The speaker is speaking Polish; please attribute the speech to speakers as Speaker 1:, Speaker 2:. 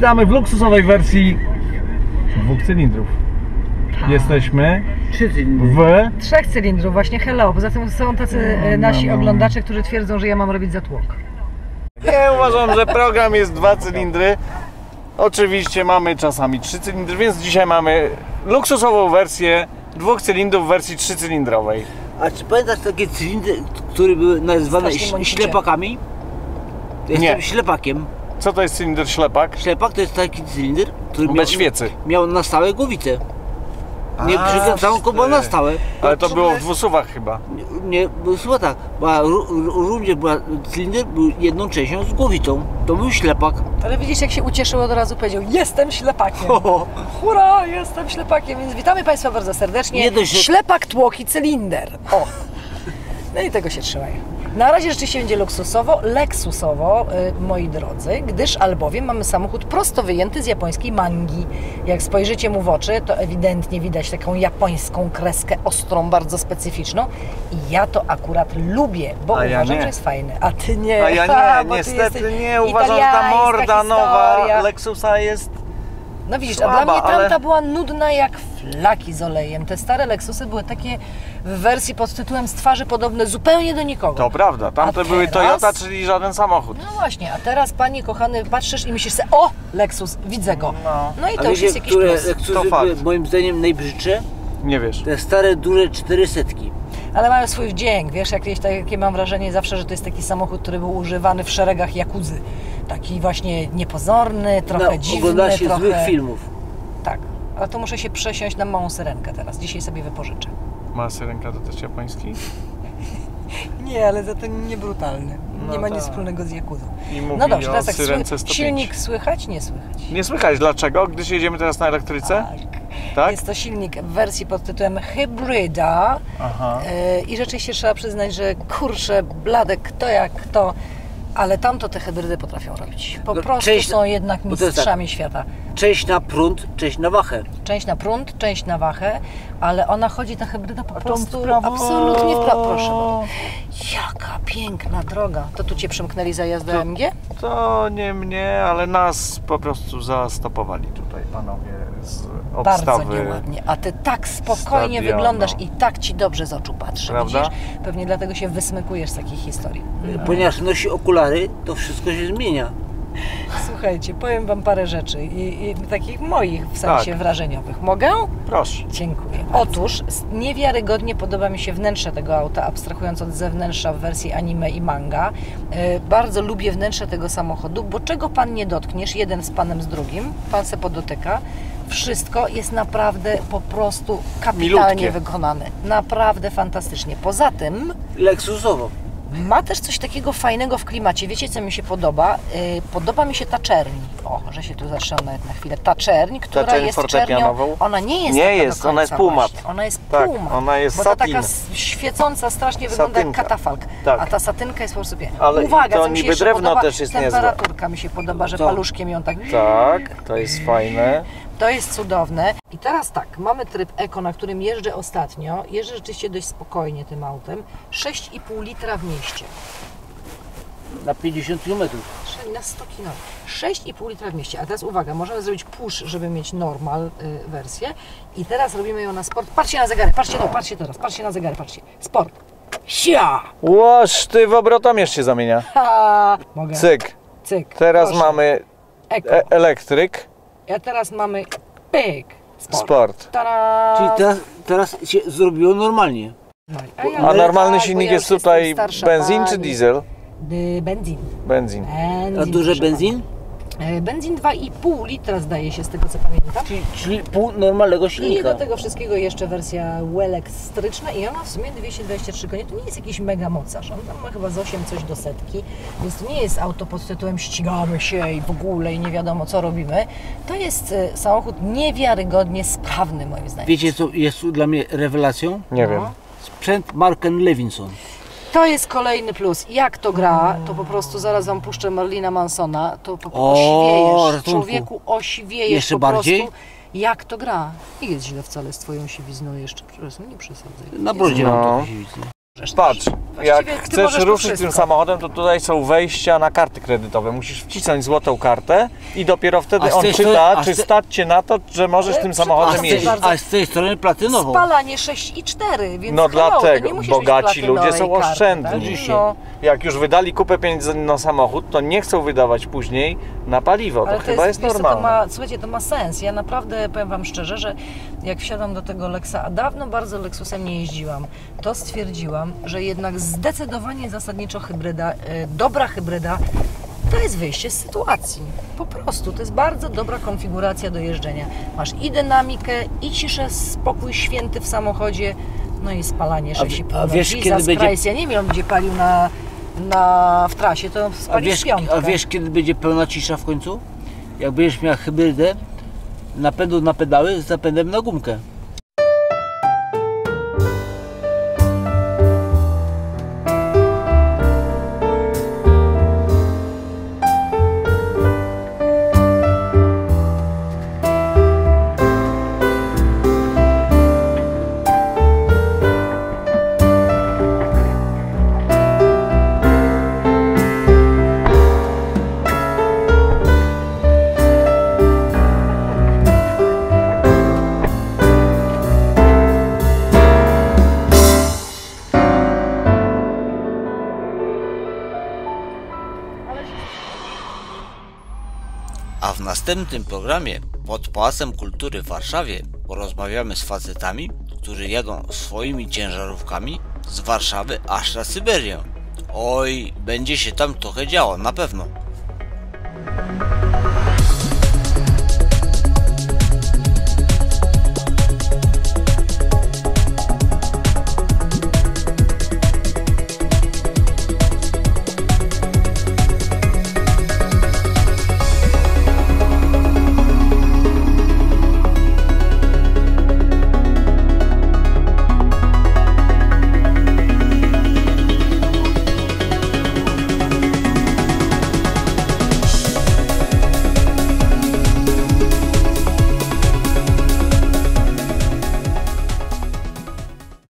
Speaker 1: Witamy w luksusowej wersji dwóch cylindrów. Jesteśmy
Speaker 2: Trzy cylindry.
Speaker 1: w...
Speaker 3: Trzech cylindrów, właśnie hello. Poza tym są tacy e, nasi
Speaker 1: no.
Speaker 3: oglądacze, którzy twierdzą, że ja mam robić zatłok.
Speaker 1: Ja uważam, że program jest dwa cylindry. Oczywiście mamy czasami trzy cylindry, więc dzisiaj mamy luksusową wersję dwóch cylindrów w wersji trzycylindrowej.
Speaker 2: A czy pamiętasz takie cylindry, które były nazywane
Speaker 3: Strasznie
Speaker 2: ś-
Speaker 3: mącicie.
Speaker 2: ślepakami? Jestem
Speaker 1: Nie.
Speaker 2: ślepakiem.
Speaker 1: Co to jest cylinder ślepak?
Speaker 2: Ślepak to jest taki cylinder, który miał,
Speaker 1: Bez świecy.
Speaker 2: miał na stałe głowicę. Nie
Speaker 1: A,
Speaker 2: przykręcałem go, bo na stałe.
Speaker 1: Ale to było w dwusuwach chyba.
Speaker 2: Nie, chyba tak, ró- również była, cylinder był jedną częścią z głowicą. To był ślepak.
Speaker 3: Ale widzisz, jak się ucieszył, od razu powiedział, jestem ślepakiem. Hurra, jestem ślepakiem, więc witamy Państwa bardzo serdecznie.
Speaker 2: Nie dość, że-
Speaker 3: Ślepak, tłoki, cylinder. O! No i tego się trzymaj. Na razie rzeczywiście będzie luksusowo, leksusowo, y, moi drodzy, gdyż albowiem mamy samochód prosto wyjęty z japońskiej mangi. Jak spojrzycie mu w oczy, to ewidentnie widać taką japońską kreskę ostrą, bardzo specyficzną. I ja to akurat lubię, bo
Speaker 1: A
Speaker 3: uważam, że jest fajny. A ty nie.
Speaker 1: A ja nie, niestety nie. Uważam, że ta morda nowa. Lexusa jest...
Speaker 3: No widzisz,
Speaker 1: Słaba,
Speaker 3: a dla mnie tamta
Speaker 1: ale-
Speaker 3: była nudna jak flaki z olejem. Te stare Lexusy były takie w wersji pod tytułem z twarzy podobne zupełnie do nikogo.
Speaker 1: To prawda, tamte
Speaker 3: A
Speaker 1: były
Speaker 3: teraz?
Speaker 1: Toyota, czyli żaden samochód.
Speaker 3: No właśnie, a teraz panie kochany patrzysz i myślisz sobie, o, Lexus, widzę go.
Speaker 1: No.
Speaker 3: No i to już jest jakiś
Speaker 2: które
Speaker 3: plus.
Speaker 2: Lexusy
Speaker 1: To
Speaker 2: były
Speaker 1: fakt.
Speaker 2: moim zdaniem najbrzydsze?
Speaker 1: Nie wiesz.
Speaker 2: Te stare, duże 400.
Speaker 3: Ale mają swój wdzięk, wiesz, jakieś takie mam wrażenie zawsze, że to jest taki samochód, który był używany w szeregach jakuzy. Taki właśnie niepozorny, trochę
Speaker 2: No,
Speaker 3: dziwny,
Speaker 2: ogląda się
Speaker 3: trochę...
Speaker 2: złych filmów.
Speaker 3: Tak, ale to muszę się przesiąść na małą syrenkę teraz. Dzisiaj sobie wypożyczę.
Speaker 1: Ma syrenka to też japoński?
Speaker 3: Nie, ale za to nie brutalny.
Speaker 1: No
Speaker 3: nie ma
Speaker 1: tak.
Speaker 3: nic wspólnego z Jakuzą.
Speaker 1: I mówi
Speaker 3: No dobrze, teraz tak, sły-
Speaker 1: 105.
Speaker 3: silnik słychać? Nie słychać.
Speaker 1: Nie słychać, dlaczego? Gdyż jedziemy teraz na elektryce? Tak?
Speaker 3: Jest to silnik w wersji pod tytułem Hybrida
Speaker 1: Aha.
Speaker 3: Yy, i rzeczywiście trzeba przyznać, że kurczę, bladek, kto jak kto, ale tamto te hybrydy potrafią robić. Po
Speaker 2: No,
Speaker 3: prostu
Speaker 2: część-
Speaker 3: są jednak
Speaker 2: jest tak.
Speaker 3: mistrzami świata.
Speaker 2: Część na prąd, część na wachę.
Speaker 3: Część na prąd, część na wachę, ale ona chodzi, ta hybryda po prostu
Speaker 1: w prawo.
Speaker 3: absolutnie w prawo. Proszę bardzo. Jaka piękna droga. To tu Cię przymknęli za jazdę
Speaker 1: To-
Speaker 3: AMG?
Speaker 1: To nie mnie, ale nas po prostu zastopowali tutaj panowie z
Speaker 3: Bardzo
Speaker 1: obstawy.
Speaker 3: nieładnie. A ty tak spokojnie
Speaker 1: stadionu.
Speaker 3: wyglądasz i tak ci dobrze z oczu patrzy.
Speaker 1: Prawda?
Speaker 3: Widzisz? Pewnie dlatego się wysmykujesz z takich historii.
Speaker 2: Ponieważ nosi okulary, to wszystko się zmienia.
Speaker 3: Słuchajcie, powiem wam parę rzeczy i, i takich moich w sensie
Speaker 1: Tak.
Speaker 3: wrażeniowych. Mogę?
Speaker 1: Proszę.
Speaker 3: Dziękuję. Otóż niewiarygodnie podoba mi się wnętrze tego auta, abstrahując od zewnętrza w wersji anime i manga. E, bardzo lubię wnętrze tego samochodu, bo czego pan nie dotkniesz, jeden z panem z drugim, pan se podotyka. Wszystko jest naprawdę po prostu kapitalnie
Speaker 1: Milutkie.
Speaker 3: wykonane. Naprawdę fantastycznie. Poza tym
Speaker 2: Lexusowo.
Speaker 3: ma też coś takiego fajnego w klimacie. Wiecie, co mi się podoba? Yy, podoba mi się ta czerń. O, że się tu zatrzymam nawet na chwilę. Ta czerń, która
Speaker 1: czerń
Speaker 3: jest czernią, ona nie jest
Speaker 1: Nie
Speaker 3: taka
Speaker 1: jest, ona jest półmat.
Speaker 3: właśnie. Ona jest
Speaker 1: Tak,
Speaker 3: półmat.
Speaker 1: ona jest
Speaker 3: bo ta
Speaker 1: satin.
Speaker 3: taka s- świecąca strasznie wygląda jak katafalk.
Speaker 1: Tak.
Speaker 3: A ta satynka jest po prostu piękna.
Speaker 1: Ale
Speaker 3: Uwaga,
Speaker 1: to
Speaker 3: co mi się
Speaker 1: niby drewno
Speaker 3: podoba,
Speaker 1: też jest niezłe.
Speaker 3: Temperaturka mi się podoba, że
Speaker 2: To.
Speaker 3: paluszkiem ją tak...
Speaker 1: Tak, to jest fajne.
Speaker 3: To jest cudowne. I teraz tak, mamy tryb Eko, na którym jeżdżę ostatnio. Jeżdżę rzeczywiście dość spokojnie tym autem. 6,5 litra w mieście.
Speaker 2: Na 50 km.
Speaker 3: Czyli na 100 km. 6,5 litra w mieście. A teraz uwaga, możemy zrobić push, żeby mieć normal y, wersję. I teraz robimy ją na sport. Patrzcie na zegary, patrzcie to, patrzcie teraz, patrzcie na zegary, patrzcie. Sport. Sia!
Speaker 1: Łoż, ty w obrotomierz się zamienia.
Speaker 3: Ha! Mogę.
Speaker 1: Cyk.
Speaker 3: Cyk.
Speaker 1: Teraz
Speaker 3: Proszę.
Speaker 1: mamy
Speaker 3: Eko.
Speaker 1: e elektryk,
Speaker 3: A teraz mamy pyk. Sport.
Speaker 1: sport.
Speaker 2: Czyli teraz, teraz się zrobiło normalnie.
Speaker 3: No
Speaker 2: A
Speaker 3: ja-
Speaker 1: A normalny
Speaker 3: tak,
Speaker 1: silnik
Speaker 3: ja
Speaker 1: jest tutaj
Speaker 3: starsza
Speaker 1: benzyn czy
Speaker 3: pani.
Speaker 1: diesel?
Speaker 3: Benzin.
Speaker 1: Benzin.
Speaker 3: Benzin.
Speaker 2: A duży benzin?
Speaker 3: Y, Benzin 2,5 litra zdaje się z tego co pamiętam.
Speaker 2: Czyli, czyli pół normalnego
Speaker 3: I
Speaker 2: silnika.
Speaker 3: do tego wszystkiego jeszcze wersja elektryczna i ona w sumie 223 konie, to nie jest jakiś mega mocarz, on tam ma chyba z 8 coś do setki, więc to nie jest auto pod tytułem ścigamy się i w ogóle i nie wiadomo co robimy. To jest e, samochód niewiarygodnie sprawny moim zdaniem.
Speaker 2: Wiecie co jest dla mnie rewelacją?
Speaker 1: Nie
Speaker 3: No.
Speaker 1: wiem.
Speaker 2: Sprzęt Marken Levinson.
Speaker 3: To jest kolejny plus. Jak to gra, to po prostu zaraz Wam puszczę Marlina Mansona, to po
Speaker 2: O,
Speaker 3: osiwiejesz,
Speaker 2: ratunku.
Speaker 3: człowieku osiwiejesz
Speaker 2: Jeszcze
Speaker 3: po
Speaker 2: bardziej?
Speaker 3: prostu. Jak to gra? Nie jest źle wcale z Twoją siwizną jeszcze, przepraszam, nie przesadzaj.
Speaker 2: Na
Speaker 1: No.
Speaker 2: mam taką siwicę.
Speaker 3: dobrze.
Speaker 1: Patrz, jak chcesz ruszyć tym samochodem, to tutaj są wejścia na karty kredytowe. Musisz wcisnąć złotą kartę i dopiero wtedy on czyta, czy
Speaker 2: tej-
Speaker 1: stać cię na to, że możesz tym samochodem jeździć.
Speaker 3: bardzo.
Speaker 2: a z tej strony platynową.
Speaker 3: Spalanie 6 i 4, więc
Speaker 1: No
Speaker 3: hello,
Speaker 1: dlatego, bogaci ludzie są
Speaker 3: karty,
Speaker 1: oszczędni.
Speaker 3: tak? No,
Speaker 1: Jak już wydali kupę pieniędzy na samochód, to nie chcą wydawać później na paliwo. To chyba jest,
Speaker 3: co,
Speaker 1: normalne.
Speaker 3: To ma, słuchajcie, to ma sens. Ja naprawdę powiem Wam szczerze, że jak wsiadam do tego Lexa, a dawno bardzo Lexusem nie jeździłam, to stwierdziłam, że jednak zdecydowanie zasadniczo hybryda, e, dobra hybryda, to jest wyjście z sytuacji. Po prostu, to jest bardzo dobra konfiguracja do jeżdżenia. Masz i dynamikę, i ciszę, spokój święty w samochodzie, no i spalanie
Speaker 2: A
Speaker 3: 6,5.
Speaker 2: wie- a wiesz,
Speaker 3: Jesus
Speaker 2: kiedy będzie-
Speaker 3: Christ, Ja nie wiem, gdzie palił na, na, w trasie, to
Speaker 2: A
Speaker 3: spalił
Speaker 2: wiesz,
Speaker 3: piątkę.
Speaker 2: a wiesz, kiedy będzie pełna cisza w końcu? Jak będziesz miał hybrydę, napędu na pedały z napędem na gumkę. A w następnym programie pod Pałacem Kultury w Warszawie porozmawiamy z facetami, którzy jadą swoimi ciężarówkami z Warszawy aż na Syberię. Oj, będzie się tam trochę działo, na pewno.